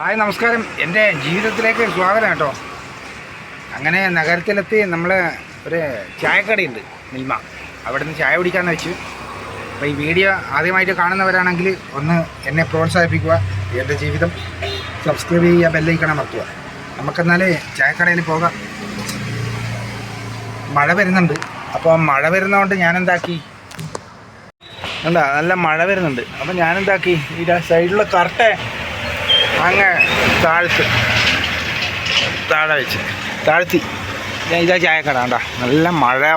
Hi നമസ്കാരം. എന്റെ ജീവിതത്തിലേക്ക് സ്വാഗതം കേട്ടോ. അങ്ങനെ നഗരത്തിലെത്തി നമ്മൾ ഒരു ചായക്കടയുണ്ട് മിൽമ. അവിടെ നിന്ന് ചായ കുടിക്കാമെന്ന് വെച്ചു. അപ്പോൾ ഈ വീഡിയോ ആദ്യമായിട്ട് കാണുന്നവരാണെങ്കിൽ ഒന്ന് എന്നെ പ്രോത്സാഹിപ്പിക്കുക എന്റെ ജീവിതം സബ്സ്ക്രൈബ് ചെയ്യുക ബെല്ലൈക്കണം മറക്കുക നമുക്കെന്നാൽ ചായക്കടയിൽ പോകാം. മഴ വരുന്നുണ്ട്. അപ്പോൾ മഴ വരുന്നതുകൊണ്ട് ഞാനെന്താക്കി? എന്താ നല്ല മഴ വരുന്നുണ്ട്. അപ്പോൾ ഞാനെന്താക്കി? ഈ സൈഡിലുള്ള കറക്റ്റ് അങ്ങ് താഴ്ത്ത്. താഴെ വെച്ച്. താഴ്ത്തി. ഞാൻ ഇതാ ചായക്കട കണ്ട. നല്ല മഴ.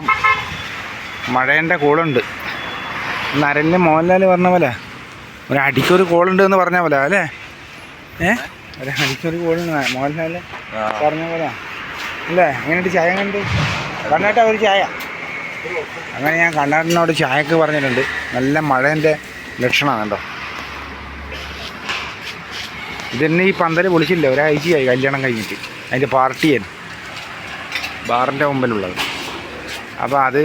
മഴേന്റെ കൂളുണ്ട്. നരലിന് മോഹൻലാൽ പറഞ്ഞ പോലെ. ഒരു അടിക്കൊരു കോളുണ്ട് എന്ന് പറഞ്ഞ പോലെ അല്ലേ? ഏ? ഒരു അടിക്കൊരു കോളുണ്ട്. മോഹൻലാൽ പറഞ്ഞ പോലെ. അല്ലേ? അങ്ങനെയിട്ട് ചായ? കണ്ട് കണ്ണേട്ട ഒരു ചായ. അങ്ങനെ ഞാൻ കണ്ണാട്ടിനോട് ചായക്ക് പറഞ്ഞിട്ടുണ്ട്. നല്ല മഴേന്റെ ലക്ഷണമാണ് കേട്ടോ. ഇതന്നെ ഈ പന്തൽ പൊളിച്ചില്ല? ഒരാഴ്ചയായി കല്യാണം കഴിഞ്ഞിട്ട്. അതിന്റെ പാർട്ടിയാണ്. ബാറിന്റെ മുമ്പിലുള്ളത്. അപ്പോൾ അത്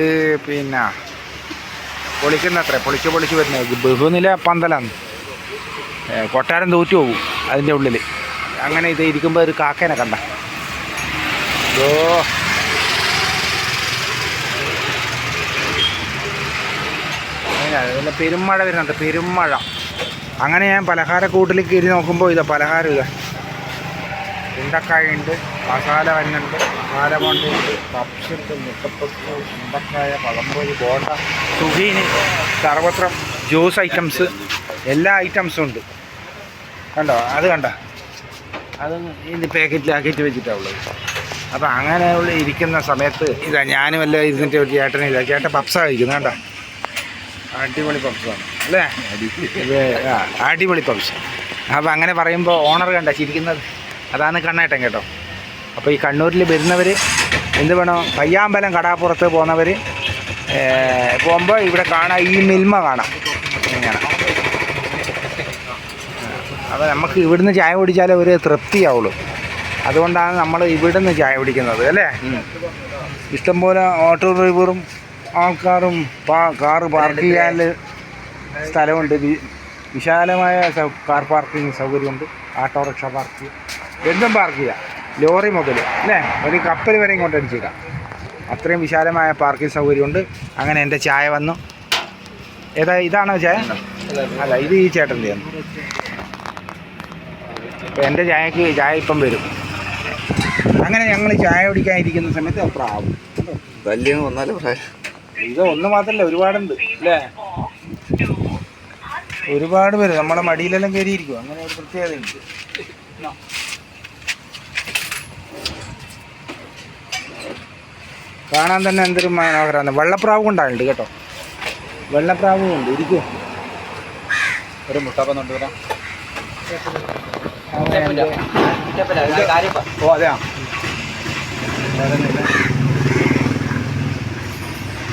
പിന്നെ പൊളിക്കുന്ന അത്ര പൊളിച്ച് പൊളിച്ച് വരുന്നത്. ബഹുനില പന്തലാണ്. കൊട്ടാരം തോറ്റു പോകും അതിന്റെ ഉള്ളിൽ അങ്ങനെ ഇത് ഇരിക്കുമ്പോൾ ഒരു കാക്കേനെ കണ്ട. ഓ അതിന്റെ പെരുമഴ വരുന്നുണ്ട്. പെരുമഴ. അങ്ങനെ ഞാൻ പലഹാരക്കൂട്ടിൽ കയറി നോക്കുമ്പോൾ ഇതാ പലഹാരം ഇതാ. ഉണ്ടക്കായ ഉണ്ട് മസാല വരുന്നുണ്ട് മസാല പപ്സുണ്ട് മുട്ടപ്പത്ത് ഉണ്ട് ഉണ്ടക്കായ പഴംപൊരി ബോണ്ട സുഖീന് സർവത്രം ജ്യൂസ് ഐറ്റംസ് എല്ലാ ഐറ്റംസും ഉണ്ട്. കണ്ടോ? അത് കണ്ടോ. അത് ഇത് പാക്കറ്റിലാക്കിയിട്ട് വെച്ചിട്ടാണ് ഉള്ളത്. അങ്ങനെ ഉള്ള ഇരിക്കുന്ന സമയത്ത് ഇതാ ഞാനും എല്ലാം ഇരുന്നിട്ട് ഒരു ചേട്ടനില്ല ചേട്ടൻ പപ്സാണ് കഴിക്കുന്നത് കണ്ടോ? അടിപൊളി പപ്സാണ് അല്ലേ? അടിപൊളി പപ്സ് അപ്പോൾ അങ്ങനെ പറയുമ്പോൾ ഓണർ കണ്ട ചിരിക്കുന്നത്? അതാണ് കണ്ണേട്ടൻ കേട്ടോ. അപ്പോൾ ഈ കണ്ണൂരിൽ വരുന്നവർ എന്ത് വേണം പയ്യാമ്പലം കടാപ്പുറത്ത് പോകുന്നവർ പോകുമ്പോൾ ഇവിടെ കാണാം ഈ മിൽമ കാണാം. ഇങ്ങനെ അപ്പോൾ നമുക്ക് ഇവിടുന്ന് ചായ കുടിച്ചാലേ ഒരു തൃപ്തിയാവുള്ളൂ. അതുകൊണ്ടാണ് നമ്മൾ ഇവിടുന്ന് ചായ കുടിക്കുന്നത് അല്ലേ? ഇഷ്ടംപോലെ ഓട്ടോ ഡ്രൈവറും ആൾക്കാരും പാ കാറ് പാർക്ക് ചെയ്യാൻ സ്ഥലമുണ്ട്. വിശാലമായ കാർ പാർക്കിംഗ് സൗകര്യമുണ്ട്. ഓട്ടോറിക്ഷ പാർക്ക് എന്തും പാർക്ക് ചെയ്യാം. ലോറി മുതൽ അല്ലേ? ഒരു കപ്പൽ വരെ ഇങ്ങോട്ട് അടിച്ചിടാം അത്രയും വിശാലമായ പാർക്കിംഗ് സൗകര്യമുണ്ട്. അങ്ങനെ എന്റെ ചായ വന്നു. ഏതാ ഇതാണോ ചായ? അല്ല ഇത് ഈ ചേട്ടന്റെ അപ്പോൾ എന്റെ ചായക്ക് ചായ ഇപ്പം വരും. അങ്ങനെ ഞങ്ങൾ ചായ കുടിക്കാനിരിക്കുന്ന സമയത്ത് പ്രാവും വലിയ ഇത് ഒന്ന് മാത്രമല്ല ഒരുപാടുണ്ട് അല്ലേ? ഒരുപാട് പേര് നമ്മളെ മടിയിലെല്ലാം കയറിയിരിക്കും. അങ്ങനെ ഒരു പ്രത്യേകത ഉണ്ട് കാണാൻ തന്നെ എന്തൊരു മനോഹരമാണ്. വെള്ളപ്രാവ് കൊണ്ടാണുണ്ട് കേട്ടോ. വെള്ളപ്രാവും ഉണ്ട് ഇരിക്കും. ഒരു മുട്ടപ്പം കൊണ്ടുവരാം. ഓ അതെയാ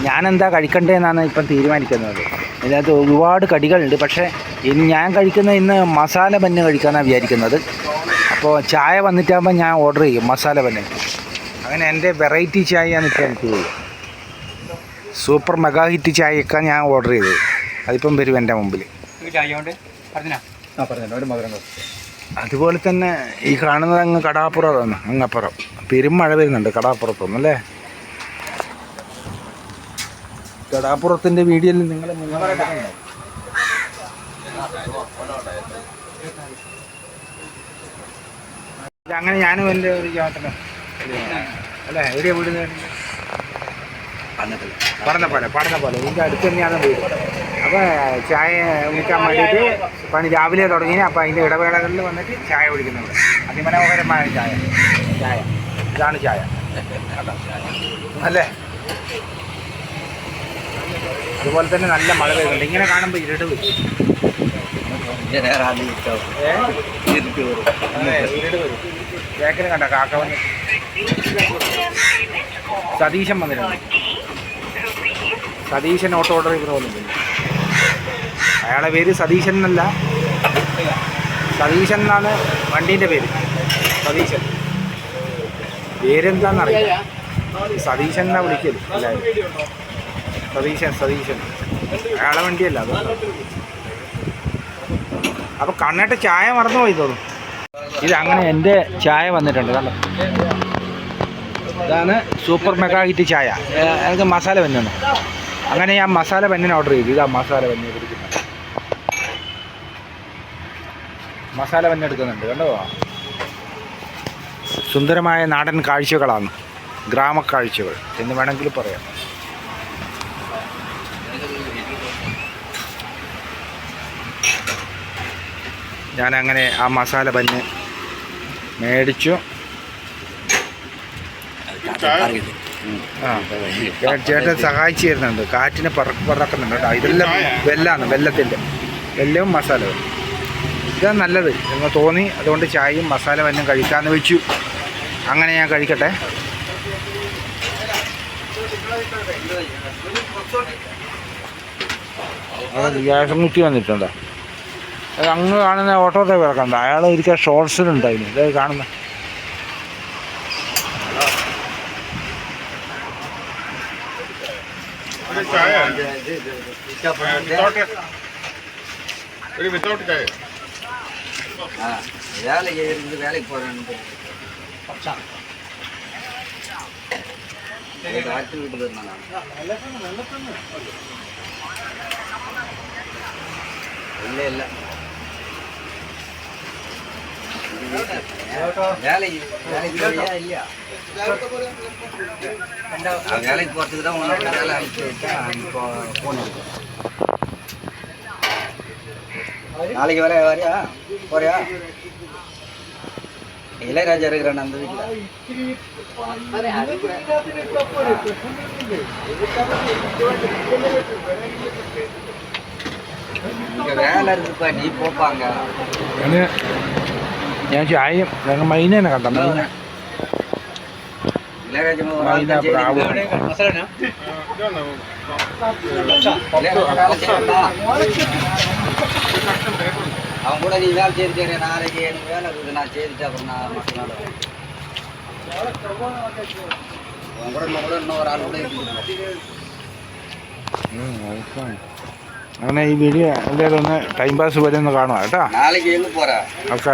ഞാനെന്താ കഴിക്കണ്ടേന്നാണ് ഇപ്പം തീരുമാനിക്കുന്നത്. ഇതിനകത്ത് ഒരുപാട് കടികളുണ്ട്. പക്ഷേ ഇനി ഞാൻ കഴിക്കുന്ന ഇന്ന് മസാല ബന്ന് കഴിക്കാനാണ് വിചാരിക്കുന്നത്. അപ്പോൾ ചായ വന്നിട്ടാകുമ്പോൾ ഞാൻ ഓർഡർ ചെയ്യും മസാല ബന്ന്. അങ്ങനെ എന്റെ വെറൈറ്റി ചായയാണ് ഇപ്പോൾ എനിക്ക് സൂപ്പർ മെഗാ ഹിറ്റ് ചായയൊക്കെ ഞാൻ ഓർഡർ ചെയ്തത്. അതിപ്പം വരും എന്റെ മുമ്പിൽ അതുപോലെ തന്നെ ഈ കാണുന്നത് അങ്ങ് കടാപ്പുറം അങ്ങപ്പുറം. പെരുമഴ വരുന്നുണ്ട് കടാപ്പുറത്തൊന്നും അല്ലേ? കടാപ്പുറത്തിന്റെ വീഡിയോയിൽ നിങ്ങൾ അങ്ങനെ ഞാനും എന്റെ ഒരു യാത്ര അല്ലേ? എവിടെയാ വീട് പറഞ്ഞ പോലെ പറഞ്ഞ പോലെ ഇതിന്റെ അടുത്ത് തന്നെയാണ് വീട്. അപ്പോൾ ചായ കുടിക്കാൻ വേണ്ടിയിട്ട് പണി രാവിലെ തുടങ്ങി അപ്പോൾ അതിന്റെ ഇടവേളകളിൽ വന്നിട്ട് ചായ കുടിക്കുന്നുണ്ട്. അതിമനോഹരമായ ചായ. ചായ. ഇതാണ് ചായ. അല്ലേ? അതുപോലെ തന്നെ നല്ല മഴ പെയ്യുന്നുണ്ട്. ഇങ്ങനെ കാണുമ്പോൾ ഇരുട് വരും. ഏ? അതെ, ഇരുട് വരും. ബേക്കറി കണ്ട കാക്ക വന്ന് സതീശൻ വന്നിട്ടുണ്ട് സതീശൻ ഓട്ടോ ഓർഡർ ചെയ്ത് വന്നിട്ടുണ്ട് അയാളെ പേര് സതീശൻ എന്നല്ല. സതീശൻ എന്നാണ് വണ്ടീന്റെ പേര്. സതീശൻ. പേരെന്താണെന്നറിയാം സതീശൻ എന്നാ വിളിക്കൽ. എല്ലാവരും സതീശൻ സതീശൻ. അയാളെ വണ്ടിയല്ല അത്? അപ്പോൾ കണ്ണേട്ട ചായ മറന്നു പോയി തോന്നും ഇത് അങ്ങനെ എന്റെ ചായ വന്നിട്ടുണ്ട് കണ്ടോ? ഇതാണ് സൂപ്പർ മെഗാ ഹിറ്റ് ചായ. എനിക്ക് മസാല പഞ്ഞൊന്ന് അങ്ങനെ ഞാൻ മസാല പഞ്ഞിന് ഓർഡർ ചെയ്തു. ഇതാ മസാല പഞ്ഞ് പിടിക്കുന്നത് മസാല എടുക്കുന്നുണ്ട് കണ്ടോ? സുന്ദരമായ നാടൻ കാഴ്ചകളാണ് ഗ്രാമക്കാഴ്ചകൾ എന്ന് വേണമെങ്കിൽ പറയാം. ഞാനങ്ങനെ ആ മസാല പഞ്ഞ് മേടിച്ചു. ചേട്ടൻ സഹായിച്ചു തരുന്നുണ്ട് കാറ്റിനെ പറ- പറക്കുന്നുണ്ട് കേട്ടോ. ഇതെല്ലാം വെല്ലാണ് വെല്ലത്തിന്റെ വെല്ലവും മസാല ഇതാണ് നല്ലത് എന്ന് തോന്നി. അതുകൊണ്ട് ചായയും മസാല പഞ്ഞും കഴിക്കാമെന്ന് വെച്ചു. അങ്ങനെ ഞാൻ കഴിക്കട്ടെ. അത് ഗ്യാസ് മുറ്റി വന്നിട്ടുണ്ടോ. അങ്ങ് കാണുന്ന ഓട്ടോ ഡ്രൈവർ കണ്ട അയാൾ ഒരിക്കൽ ഷോർട്സിലുണ്ടായിരുന്നു ഇത് കാണുന്ന ഒരു വിത്തൗട്ട് ചായ வேலைக்கு இருந்து வேலைக்கு போறேன் டாக்டர் வீட்டுக்கு இருந்தாங்க இல்லை இல்லை வேலைக்கு வேலைக்கு போறியா இல்லையா? வேலைக்கு போகிறதுக்கு தான் உனக்கு வேலை அனுப்பிச்சு விட்டேன் இப்போ ஃபோன் நாளைக்கு வேலை வரியா? போறியா? இளையராஜா இருக்கிறான் அந்த வீட்டில். இங்கே வேலை இருக்குப்பா நீ போப்பாங்க. ഞാൻ ഞാൻ ചായയും ഞങ്ങൾ മൈനേനെ കണ്ട മൈന இளையராஜா ஒரு ஆள் മൈന தான் செய்தி പ്രാവ് இளையராஜா வேலை செய்யணும்டா. அவன் கூட நீ வேலை செய்து செய்ய நாளைக்கு எனக்கு வேலை இருக்குது நான் செய்துட்டு அப்புறம் நான் மற்ற நாள் வரேன். அவன் கூட இன்னும் கூட இன்னொரு ஆள் கூட இருக்குது അങ്ങനെ ഈ വീഡിയോ എല്ലാവരും ഒന്ന് ടൈം പാസ് വരെ ഒന്ന് കാണുക കേട്ടോ நாளைக்கு எங்க போற ഒക്കെ